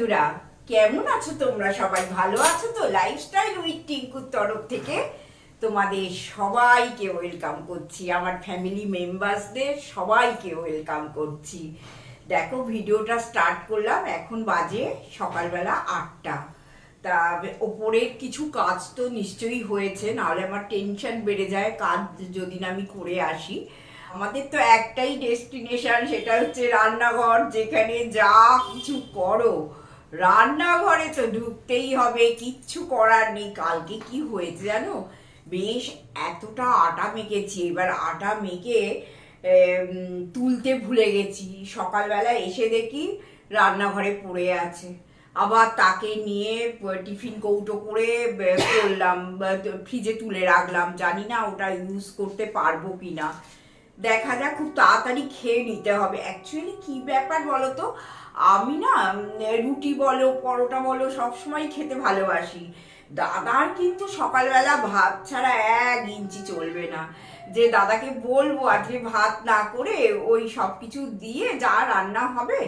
বন্ধুরা, কেমন আছো তোমরা? সবাই ভালো আছো তো? লাইফস্টাইল উইথ টিঙ্কুর তরফ থেকে তোমাদের সবাইকে ওয়েলকাম করছি। আমার ফ্যামিলি মেম্বার্সদের সবাইকে ওয়েলকাম করছি। দেখো, ভিডিওটা স্টার্ট করলাম, এখন বাজে সকালবেলা আটটা। তা, ওপরের কিছু কাজ তো নিশ্চয়ই হয়েছে, নাহলে আমার টেনশন বেড়ে যায়, কাজ যদি না আমি করে আসি। আমাদের তো একটাই ডেস্টিনেশন সেটা হচ্ছে রান্নাঘর, যেখানে যা কিছু করো রান্নাঘরে তো ঢুকতেই হবে, কিচ্ছু করার নেই। কালকে কি হয়েছে জানো? বেশ এতটা আটা মেখেছি, এবার আটা মেখে তুলতে ভুলে গেছি। সকালবেলা এসে দেখি রান্নাঘরে পড়ে আছে। আবার তাকে নিয়ে টিফিন কৌটো করে করলাম ফ্রিজে তুলে রাখলাম। জানি না ওটা ইউজ করতে পারব কিনা। দেখা যাক, খুব তাড়াতাড়ি খেয়ে নিতে হবে। অ্যাকচুয়ালি কি ব্যাপার বলো তো আমি না রুটি বলো, পরোটা বলো সবসময় খেতে ভালোবাসি। দাদার কিন্তু সকালবেলা ভাত ছাড়া এক ইঞ্চি চলবে না। যে দাদাকে বলব আজকে ভাত না করে ওই সব কিছু দিয়ে যা রান্না হবে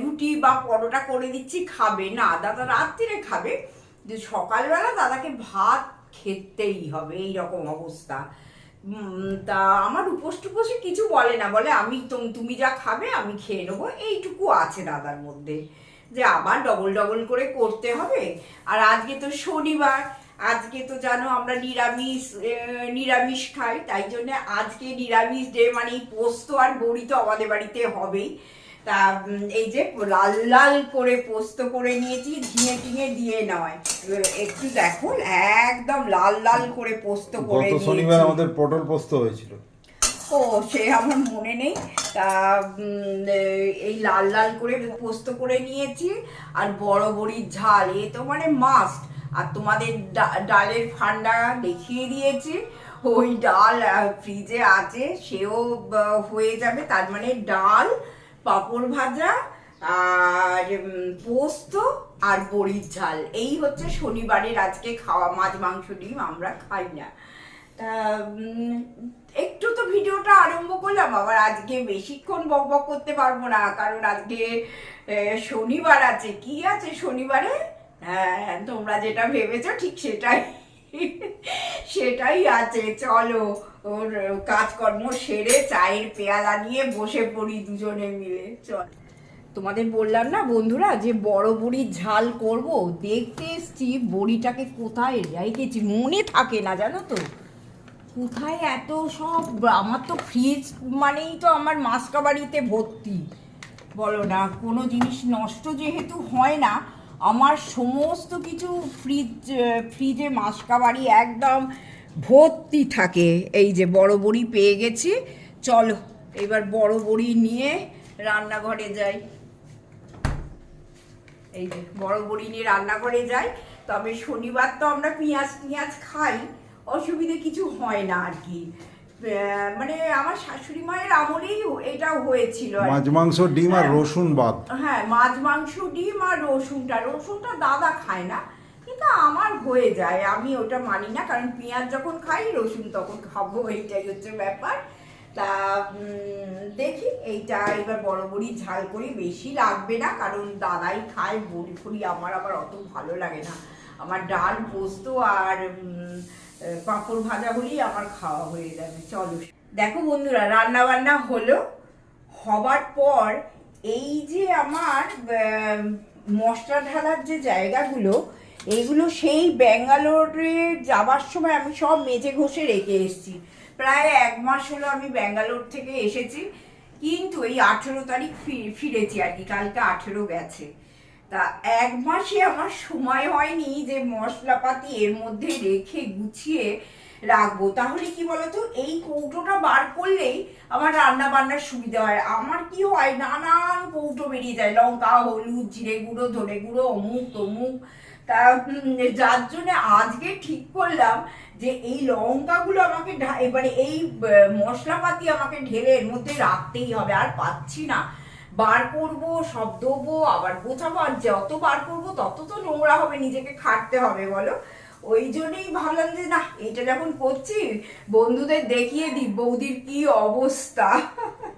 রুটি বা পরোটা করে দিচ্ছি, খাবে না। দাদা রাত্রিরে খাবে। যে সকালবেলা দাদাকে ভাত খেতেই হবে এই রকম অবস্থা। তা আমার উপোস টুপোসে কিছু বলে না। বলে, আমি তুম- যা খাবে, আমি খেয়ে নেব। এইটুকু আছে দাদার মধ্যে। যে আবার ডবল ডবল করে করতে হবে। আর আজকে তো শনিবার, আজকে তো জানো আমরা নিরামিষ নিরামিষ খাই। তাই জন্য আজকে নিরামিষ ডে মানে পোস্ত আর বড়ি তো আমাদের বাড়িতে হবেই। তা এই যে লাল লাল করে পোস্ত করে নিয়েছি ঝিঙে টিঙে দিয়ে নয়। একটু দেখো একদম লাল লাল করে পোস্ত করে শনিবার আমাদের পটল পোস্ত হয়েছিল। ও সে আমার মনে নেই। তা এই লাল লাল করে পোস্ত করে নিয়েছি আর বড় বড়ির ঝাল এ তো মানে মাস্ট আর তোমাদের ডালের ফান্ডা দেখিয়ে দিয়েছি। ওই ডাল ফ্রিজে আছে সেও হয়ে যাবে তার মানে ডাল পাঁপড় ভাজা আর পোস্ত আর বড়ির ঝাল। এই হচ্ছে শনিবারের আজকে খাওয়া, মাছ, মাংস, ডিম, আমরা খাই না। তা একটু তো ভিডিওটা আরম্ভ করলাম, আবার আজকে বেশিক্ষণ বক বক করতে পারব না, কারণ আজকে শনিবার আছে। কি আছে শনিবারে? হ্যাঁ তোমরা যেটা ভেবেছো ঠিক সেটাই। সেটাই আছে, চলো। ওর কাজকর্ম সেরে চায়ের পেয়ালা নিয়ে বসে পড়ি দুজনে মিলে। চল। তোমাদের বললাম না বন্ধুরা, যে বড় বড়ির ঝাল করব, দেখতে এসছি বড়িটাকে কোথায় রেখেছি, মনে থাকে না, জানো তো। কোথায় এত সব, আমার তো ফ্রিজ মানেই তো আমার মাসকা বাড়িতে ভর্তি। বলো না, কোনো জিনিস নষ্ট যেহেতু হয় না আমার সমস্ত কিছু ফ্রিজ ফ্রিজে মাসকাবাড়ি একদম ভর্তি থাকে। এই যে বড় বড়ি পেয়ে গেছি। চলো, এবার বড় বড়ি নিয়ে রান্নাঘরে যাই। এই যে বড় বড়ি নিয়ে রান্নাঘরে যাই। তবে শনিবার তো আমরা পেঁয়াজ পেঁয়াজ খাই। অসুবিধে কিছু হয় না আর কি। মানে আমার শাশুড়ি মায়ের আমলেই এটা হয়েছিল মাছ মাংস ডিম আর হ্যাঁ। রসুন বাদ। হ্যাঁ মাছ মাংস ডিম আর রসুনটা। রসুনটা দাদা খায় না কিন্তু আমার হয়ে যায় আমি ওটা মানি না কারণ পেঁয়াজ যখন খাই রসুন তখন খাব এইটাই হচ্ছে ব্যাপার। তা উম, দেখি এইটা এবার বড় বড়ি ঝাল করি বেশি লাগবে না কারণ দাদাই খায় বড়ি ফড়ি আমার আবার অত ভালো লাগে না। আমার ডাল, পোস্ত আর পাঁপড় ভাজা হলেই আমার খাওয়া হয়ে যাবে। চলো। দেখো বন্ধুরা রান্না বান্না হলো। হবার পর এই যে আমার মশলা ঢালার যে জায়গাগুলো, এগুলো সেই ব্যাঙ্গালোরে যাবার সময় আমি সব মেজে ঘষে রেখে এসেছি। প্রায় এক মাস হলো আমি ব্যাঙ্গালোর থেকে এসেছি। কিন্তু এই আঠেরো তারিখ ফিরেছি আর কি, কালকে আঠেরো গেছে। তা এক মাসে আমার সময় হয়নি যে মশলাপাতি এর মধ্যে রেখে গুছিয়ে রাখব। তাহলে কি বলতো? এই কৌটোটা বার করলেই আমার রান্না বান্নার সুবিধা হয়। আমার কি হয়? নানান কৌটো বেরিয়ে যায়। লঙ্কা হলুদ জিরে গুঁড়ো ধনে গুঁড়ো অমুক তমুক। তা যার জন্য আজকে ঠিক করলাম যে এই লঙ্কাগুলো আমাকে এবারে এই আহ, মশলাপাতি আমাকে ঢেলে এর মধ্যে রাখতেই হবে। আর পাচ্ছি না। বার করব, সব দেবো, আবার গোছাবো, আর যত বার করব তত তো নোংরা হবে, নিজেকে খাটতে হবে, বলো। ওই জন্যই ভাবলাম যে, না, এটা যখন করছি, বন্ধুদের দেখিয়ে দিই, বৌদির কি অবস্থা?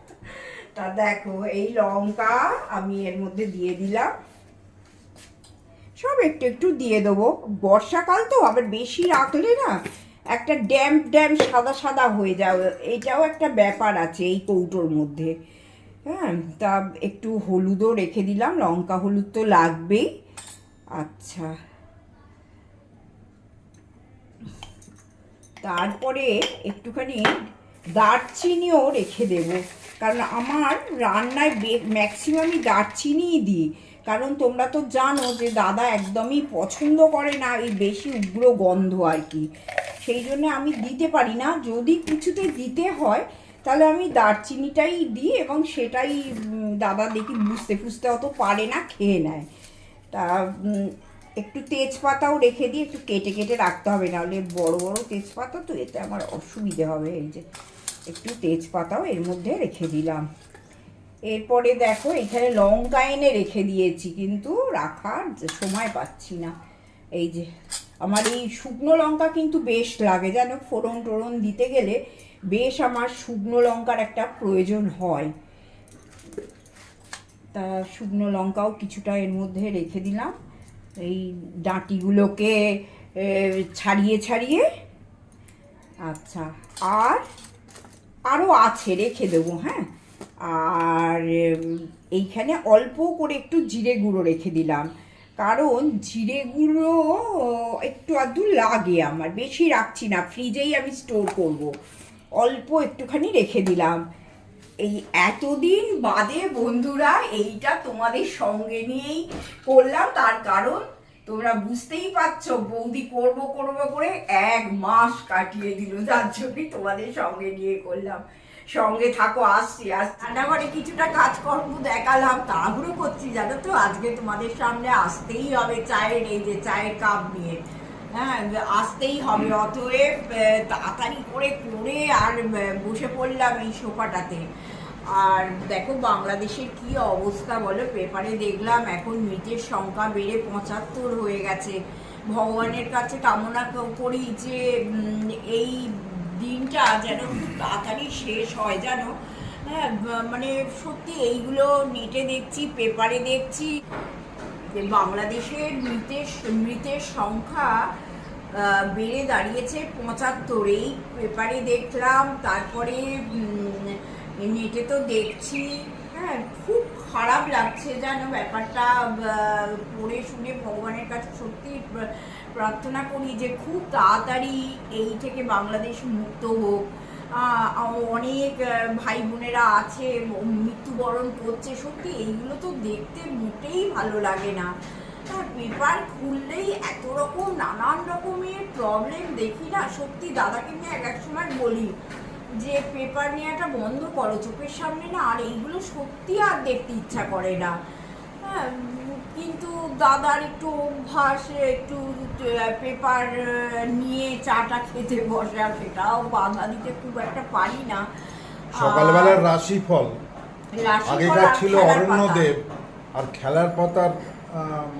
তা দেখো, এই লঙ্কা আমি এর মধ্যে দিয়ে দিলাম। সব একটু একটু দিয়ে দেবো। বর্ষাকাল তো, আবার বেশি রাখলে না, একটা ড্যাম্প ড্যাম্প সাদা সাদা হয়ে যাবে এটাও একটা ব্যাপার আছে এই কৌটোর মধ্যে। হ্যাঁ তা একটু হলুদও রেখে দিলাম, লঙ্কা হলুদ তো লাগবেই। আচ্ছা। তারপরে একটুখানি দারচিনিও রেখে দেব, কারণ আমার রান্নায় ম্যাক্সিমামই দারচিনিই দিই। কারণ তোমরা তো জানো যে দাদা একদমই পছন্দ করে না এই বেশি উগ্র গন্ধ আর কি। সেই জন্য আমি দিতে পারি না। যদি কিছুতে দিতে হয় তাহলে আমি দারচিনিটাই দিই এবং সেটাই দাদা দেখি বুঝতে ফুঝতে অত পারে না, খেয়ে নেয়। তা একটু তেজপাতাও রেখে দিই একটু কেটে কেটে রাখতে হবে, নাহলে বড় বড় তেজপাতা তো এতে আমার অসুবিধে হবে। এই যে, একটু তেজপাতাও এর মধ্যে রেখে দিলাম। এরপরে দেখো, এখানে লঙ্কা এনে রেখে দিয়েছি, কিন্তু রাখার সময় পাচ্ছি না। এই যে আমার এই শুকনো লঙ্কা কিন্তু বেশ লাগে, যেন ফোড়ন টোড়ন দিতে গেলে বেশ আমার শুকনো লঙ্কার একটা প্রয়োজন হয়। তা শুকনো লঙ্কাও কিছুটা এর মধ্যে রেখে দিলাম। এই ডাঁটিগুলোকে ছাড়িয়ে ছাড়িয়ে। আচ্ছা আর আরও আছে, রেখে দেবো হ্যাঁ। আর এইখানে অল্প করে একটু জিরে গুঁড়ো রেখে দিলাম। কারণ জিরে গুঁড়ো একটু আধটু লাগে আমার, বেশি রাখছি না, ফ্রিজেই আমি স্টোর করব। অল্প একটুখানি রেখে দিলাম। এই এতদিন বাদে বন্ধুরা এইটা তোমাদের সঙ্গে নিয়েই করলাম, তার কারণ তোমরা বুঝতেই পারছ, বৌদি করব করব করে এক মাস কাটিয়ে দিল, যার জন্যই তোমাদের সঙ্গে নিয়ে করলাম। সঙ্গে থাকো, আসছি আজ রান্নাঘরে কিছুটা কাজকর্ম দেখালাম, তাড়াহুড়ো করছি, জানো তো? আজকে তোমাদের সামনে আসতেই হবে চায়ের, এই যে চায়ের কাপ নিয়ে। হ্যাঁ আসতেই হবে। অতএব তাড়াতাড়ি করে করে আর বসে পড়লাম এই সোফাটাতে। আর দেখো বাংলাদেশের কি অবস্থা, বলো? পেপারে দেখলাম এখন মৃতের সংখ্যা বেড়ে পঁচাত্তর হয়ে গেছে। ভগবানের কাছে কামনা করি যে এই দিনটা যেন খুব তাড়াতাড়ি শেষ হয় যেন। হ্যাঁ মানে সত্যি এইগুলো নেটে দেখছি পেপারে দেখছি। যে বাংলাদেশের মৃতের মৃতের সংখ্যা বেড়ে দাঁড়িয়েছে পঁচাত্তর। এই পেপারে দেখলাম, তারপরে নেটে তো দেখছি হ্যাঁ খুব খারাপ লাগছে যেন ব্যাপারটা পড়ে শুনে ভগবানের কাছে সত্যি প্রার্থনা করি যে খুব তাড়াতাড়ি এই থেকে বাংলাদেশ মুক্ত হোক। অনেক ভাই বোনেরা আছে মৃত্যুবরণ করছে, সত্যি এইগুলো তো দেখতে মোটেই ভালো লাগে না। পেপার খুললেই এত রকম নানান রকমের প্রবলেম দেখি না, সত্যি দাদাকে আমি এক এক সময় বলি। যে পেপার নেওয়াটা বন্ধ করো চোখের সামনে না আর এইগুলো সত্যি আর দেখতে ইচ্ছা করে না। হ্যাঁ কিন্তু দাদার একটু অভ্যাস একটু পেপার নিয়ে চাটা খেতে বসে আর সেটাও বাধা দিতে খুব একটা পারি না। সকালবেলার রাশিফল। আগেকার ছিল অরণ্যদেব আর খেলার পাতার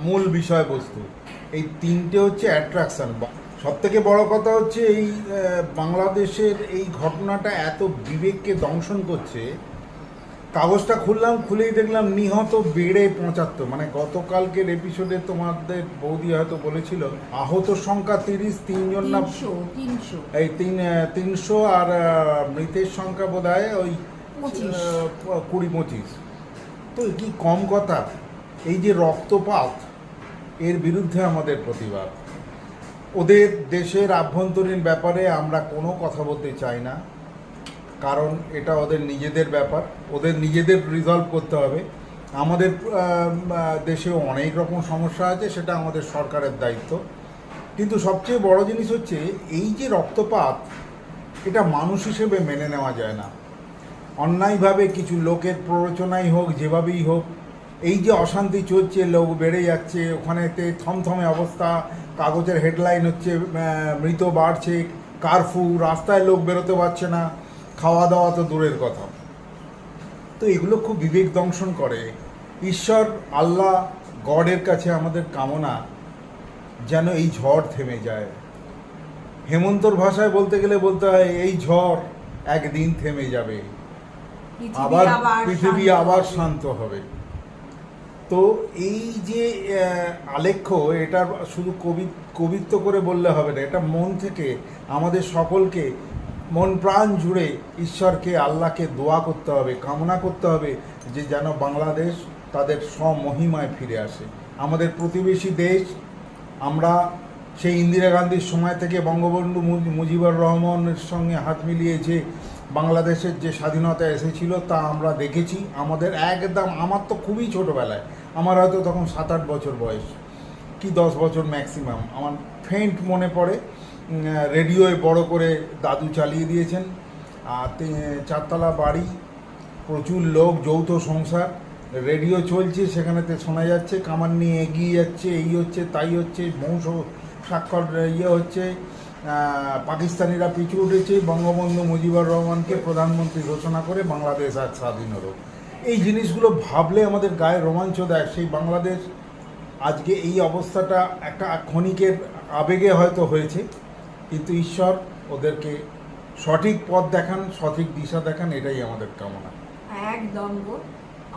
মূল বিষয়বস্তু। এই তিনটে হচ্ছে অ্যাট্রাকশন সব থেকে বড় কথা হচ্ছে এই বাংলাদেশের এই ঘটনাটা এত বিবেককে দংশন করছে। কাগজটা খুললাম খুলেই দেখলাম নিহত বেড়ে পঁচাত্তর। মানে গতকালকের এপিসোডে তোমাদের বৌদি হয়তো বলেছিল আহত সংখ্যা তিরিশ তিনজন না এই তিন তিনশো আর মৃতের সংখ্যা বোধ হয় ওই কুড়ি পঁচিশ। তো কি কম কথা? এই যে রক্তপাত এর বিরুদ্ধে আমাদের প্রতিবাদ। ওদের দেশের আভ্যন্তরীণ ব্যাপারে আমরা কোনো কথা বলতে চাই না। কারণ এটা ওদের নিজেদের ব্যাপার। ওদের নিজেদের রিজলভ করতে হবে। আমাদের আহ, অনেক রকম সমস্যা আছে সেটা আমাদের সরকারের দায়িত্ব। কিন্তু সবচেয়ে বড় জিনিস হচ্ছে এই যে রক্তপাত এটা মানুষ হিসেবে মেনে নেওয়া যায় না। অন্যায়ভাবে কিছু লোকের প্ররোচনাই হোক যেভাবেই হোক এই যে অশান্তি চলছে লোক বেড়ে যাচ্ছে ওখানেতে থমথমে অবস্থা কাগজের হেডলাইন হচ্ছে মৃত বাড়ছে কারফু রাস্তায় লোক বেরোতে পারছে না খাওয়া দাওয়া তো দূরের কথা। তো এগুলো খুব বিবেক দংশন করে। ঈশ্বর আল্লাহ গডের কাছে আমাদের কামনা যেন এই ঝড় থেমে যায়। হেমন্তর ভাষায় বলতে গেলে বলতে হয় এই ঝড় একদিন থেমে যাবে। আবার আবার পৃথিবী আবার শান্ত হবে। তো এই যে আলেখ্য, এটা শুধু কবি, কবিত্ব করে বললে হবে না, এটা মন থেকে, আমাদের সকলকে, মন প্রাণ জুড়ে ঈশ্বরকে, আল্লাহকে দোয়া করতে হবে, কামনা করতে হবে যে যেন বাংলাদেশ তাদের স্বমহিমায় ফিরে আসে। আমাদের প্রতিবেশী দেশ, আমরা সেই ইন্দিরা গান্ধীর সময় থেকে বঙ্গবন্ধু মুজিবুর রহমানের সঙ্গে হাত মিলিয়ে যে বাংলাদেশের যে স্বাধীনতা এসেছিল তা আমরা দেখেছি। আমাদের একদম, আমার তো খুবই ছোটোবেলায়। আমার হয়তো তখন সাত আট বছর বয়স, কি দশ বছর ম্যাক্সিমাম আমার ফেন্ট মনে পড়ে রেডিওয় বড় করে দাদু চালিয়ে দিয়েছেন, আর চারতলা বাড়ি, প্রচুর লোক, যৌথ সংসার রেডিও চলছে, সেখানেতে শোনা যাচ্ছে, কামান নিয়ে এগিয়ে যাচ্ছে, এই হচ্ছে, তাই হচ্ছে, বংশ স্বাক্ষর ইয়ে হচ্ছে পাকিস্তানিরা পিছু উঠেছে, বঙ্গবন্ধু মুজিবুর রহমানকে প্রধানমন্ত্রী ঘোষণা করে বাংলাদেশ আজ স্বাধীন হলো। এই জিনিসগুলো ভাবলে আমাদের গায়ে রোমাঞ্চ দেয়। সেই বাংলাদেশ আজকে এই অবস্থাটা একটা ক্ষণিকের আবেগে হয়তো হয়েছে কিন্তু ঈশ্বর ওদেরকে সঠিক পথ দেখান সঠিক দিশা দেখান এটাই আমাদের কামনা। একদম গো।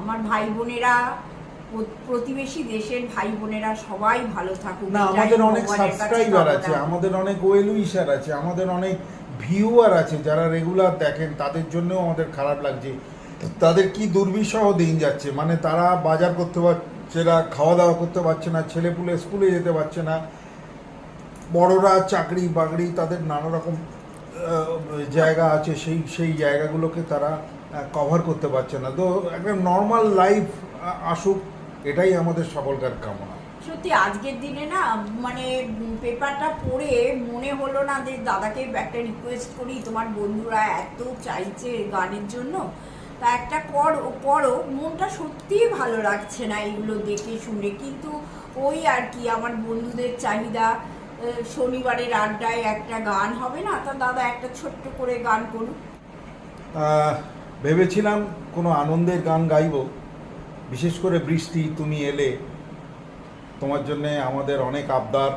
আমার ভাই বোনেরা প্রতিবেশী দেশের ভাই বোনেরা সবাই ভালো থাকুক না আমাদের অনেক সাবস্ক্রাইবার আছে আমাদের অনেক ওয়েল উইশার আছে আমাদের অনেক ভিউয়ার আছে যারা রেগুলার দেখেন তাদের জন্যও আমাদের খারাপ লাগছে। তাদের কি দুর্বিষহ দিন যাচ্ছে? মানে তারা বাজার করতে পারছে না খাওয়া দাওয়া করতে পারছে না, ছেলেপুলে স্কুলে যেতে পারছে না। বড়রা চাকরি বাকরি, তাদের নানা রকম জায়গা আছে, সেই সেই জায়গাগুলোকে তারা কভার করতে পারছে না। তো একটা নর্মাল লাইফ আসুক, এটাই আমাদের সকলকার কামনা। সত্যি, আজকের দিনে না মানে পেপারটা পড়ে মনে হলো না যে দাদাকে একটা রিকোয়েস্ট করি, তোমার বন্ধুরা এত চাইছে গানের জন্য। তা একটা করো করো মনটা সত্যিই ভালো লাগছে না এগুলো দেখে শুনে। কিন্তু ওই আর কি, আমার বন্ধুদের চাহিদা শনিবারের আড্ডায় একটা গান হবে না? তা দাদা একটা ছোট্ট করে গান করুন। ভেবেছিলাম কোনো আনন্দের গান গাইব, বিশেষ করে বৃষ্টি, তুমি এলে। তোমার জন্যে আমাদের অনেক আবদার।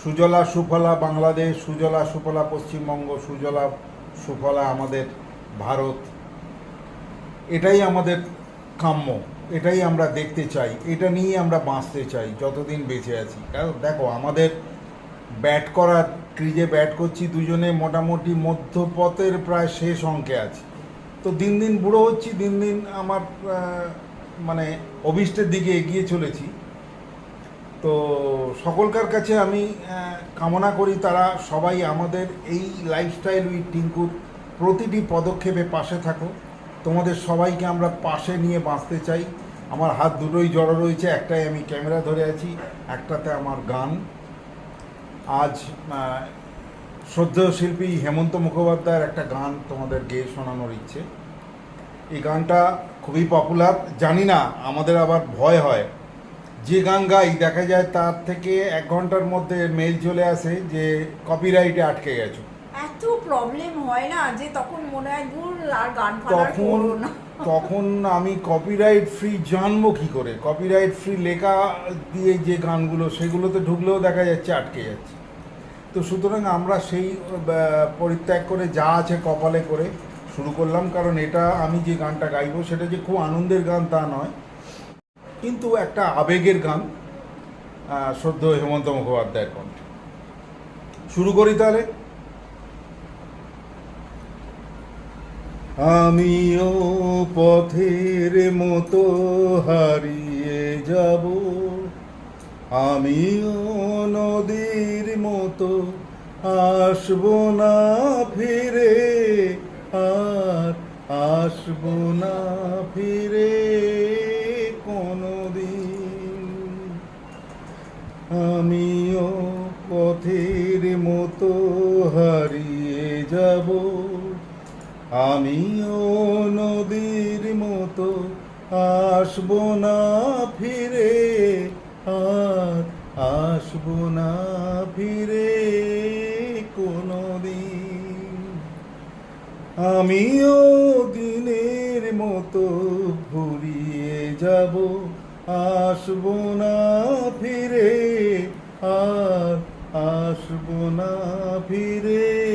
সুজলা সুফলা বাংলাদেশ, সুজলা সুফলা পশ্চিমবঙ্গ, সুজলা সুফলা আমাদের ভারত। এটাই আমাদের কাম্য, এটাই আমরা দেখতে চাই, এটা নিয়ে আমরা বাঁচতে চাই, যতদিন বেঁচে আছি। কারণ দেখো, আমাদের ব্যাট করার ক্রিজে ব্যাট করছি দুজনে, মোটামুটি মধ্যপথের প্রায় শেষ অঙ্কে আছি। তো দিন দিন বুড়ো হচ্ছি, দিন দিন আমার মানে অভিষ্টের দিকে এগিয়ে চলেছি। তো সকলকার কাছে আমি কামনা করি তারা সবাই আমাদের এই লাইফস্টাইল উইথ টিঙ্কুর প্রতিটি পদক্ষেপে পাশে থাকো তোমাদের সবাইকে আমরা পাশে নিয়ে বাঁচতে চাই। আমার হাত দুটোই জড়ো রয়েছে একটাই আমি ক্যামেরা ধরে আছি একটাতে আমার গান। আজ আহ, শ্রদ্ধেয় শিল্পী হেমন্ত মুখোপাধ্যায়ের একটা গান তোমাদের গেয়ে শোনানোর ইচ্ছে। এই গানটা খুবই পপুলার জানি না আমাদের আবার ভয় হয়। যে গান গাই দেখা যায় তার থেকে এক ঘণ্টার মধ্যে মেল চলে আসে যে কপিরাইটে আটকে গেছো। এত প্রবলেম হয় না যে তখন মনে হয় দূর আর গান তখন তখন আমি কপিরাইট ফ্রি জানব কি করে? কপিরাইট ফ্রি লেখা দিয়ে যে গানগুলো সেগুলোতে ঢুকলেও দেখা যাচ্ছে আটকে যাচ্ছে। তো সুতরাং আমরা সেই পরিত্যাগ করে যা আছে কপালে করে শুরু করলাম কারণ এটা আমি যে গানটা গাইবো সেটা যে খুব আনন্দের গান তা নয়। কিন্তু একটা আবেগের গান সদ্য হেমন্ত মুখোপাধ্যায়ের কণ্ঠে। শুরু করি তাহলে। আমিও পথের মতো হারিয়ে যাব। আমিও নদীর মতো আসব না ফিরে, আর আসব না ফিরে কোনোদিন। আমিও পথের মতো হারিয়ে যাব। আমিও নদীর মতো আসব না ফিরে, আর আসব না ফিরে কোনোদিন। আমিও দিনের মতো ভুলিয়ে যাব, আসব না ফিরে, আর আসব না ফিরে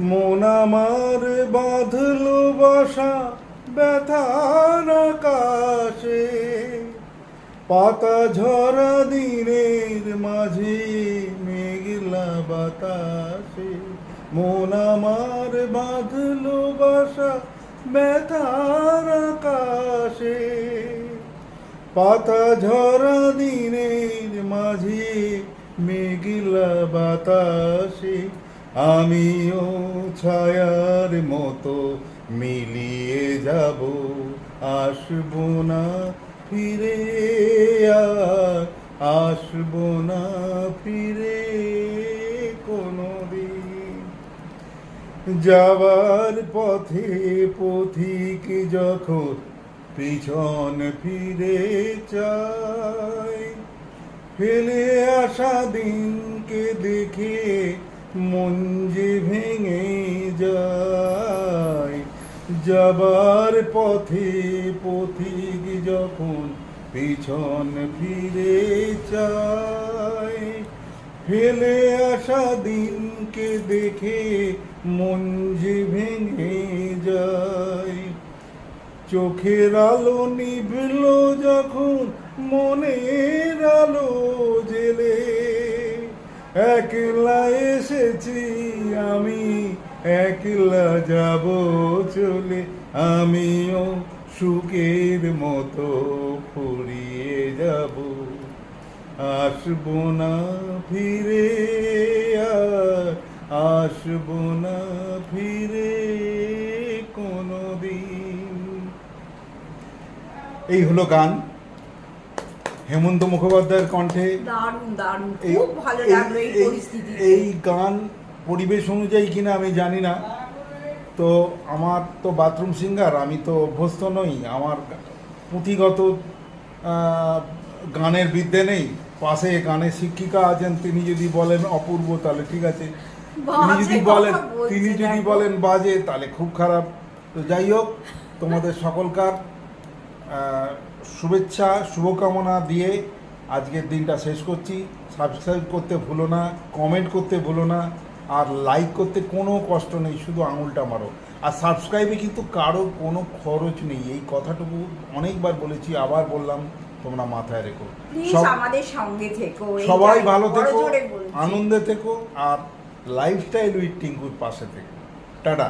মন আমার বাঁধলো বাসা ব্যথার আকাশে। পাতা ঝরা দিনের মাঝে মেঘলা বাতাসে। মন আমার বাঁধলো বাসা ব্যথার আকাশে। পাতা ঝরা দিনের মাঝে মেঘলা বাতাসে। আমিও ছায়ার মতো মিলিয়ে যাব, আসব না ফিরে আর, আসব না ফিরে কোনো যাবার পথে পথিক যখন পিছন ফিরে চায়, ফেলে আসা দিনকে দেখে যে ভেঙে যায়। যাবার পথে পথিক যখন পিছন ফিরে চায়, ফেলে আসা দিনকে দেখে যে ভেঙে যায়। চোখের আলো নিভল যখন, মনের আলো জেলে একলা এসেছি আমি, একলা যাব চলে। আমিও সুখের মতো ফুরিয়ে যাব। আসব না ফিরে আসব না ফিরে কোনো দিন এই হলো গান। হেমন্ত মুখোপাধ্যায়ের কণ্ঠে দারুণ দারুণ। এই খুব ভালো এই- লাগল এই এই- পরিস্থিতি এই গান পরিবেশ অনুযায়ী কিনা আমি জানি না। তো আমার তো বাথরুম সিঙ্গার আমি তো অভ্যস্ত নই। আমার পুঁথিগত গানের বিদ্যে নেই। পাশে গানের শিক্ষিকা আছেন তিনি যদি বলেন অপূর্ব তাহলে ঠিক আছে। তিনি যদি বলেন তিনি যদি বলেন বাজে তাহলে খুব খারাপ। তো যাই হোক তোমাদের সকলকার শুভেচ্ছা শুভকামনা দিয়ে আজকের দিনটা শেষ করছি। সাবস্ক্রাইব করতে ভুলো না কমেন্ট করতে ভুলো না আর লাইক করতে কোনো কষ্ট নেই শুধু আঙুলটা মারো। আর সাবস্ক্রাইবে কিন্তু কারও কোনো খরচ নেই। এই কথাটুকু অনেকবার বলেছি আবার বললাম তোমরা মাথায় রেখো। আমাদের সঙ্গে থেকো সবাই ভালো থেকো আনন্দে থেকো আর লাইফস্টাইল উইথ টিঙ্কুর পাশে থেকো। টাটা।